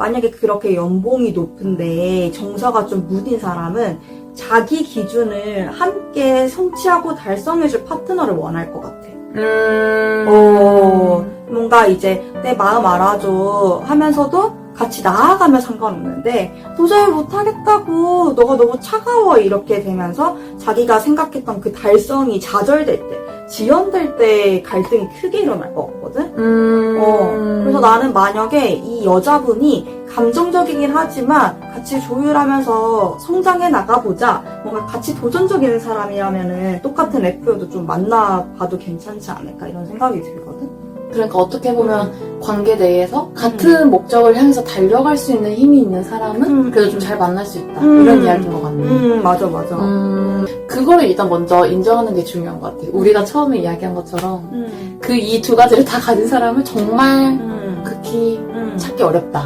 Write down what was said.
만약에 그렇게 연봉이 높은데 정서가 좀 무딘 사람은 자기 기준을 함께 성취하고 달성해줄 파트너를 원할 것 같아. 음. 어, 뭔가 이제 내 마음 알아줘 하면서도 같이 나아가면 상관없는데 도저히 못하겠다고 너가 너무 차가워 이렇게 되면서 자기가 생각했던 그 달성이 좌절될 때 지연될 때 갈등이 크게 일어날 것 같거든? 음. 어, 그래서 나는 만약에 이 여자분이 감정적이긴 하지만 같이 조율하면서 성장해 나가보자. 뭔가 같이 도전적인 사람이라면은 똑같은 F여도 좀 만나봐도 괜찮지 않을까 이런 생각이 들거든. 그러니까 어떻게 보면 관계 내에서 같은 목적을 향해서 달려갈 수 있는 힘이 있는 사람은 음. 그래도 좀 잘 만날 수 있다. 음. 이런 이야기인 것 같네. 음, 맞아, 맞아. 음, 그거를 일단 먼저 인정하는 게 중요한 것 같아. 우리가 처음에 이야기한 것처럼 음, 그 이 두 가지를 다 가진 사람을 정말 음, 극히 음. 찾기 어렵다.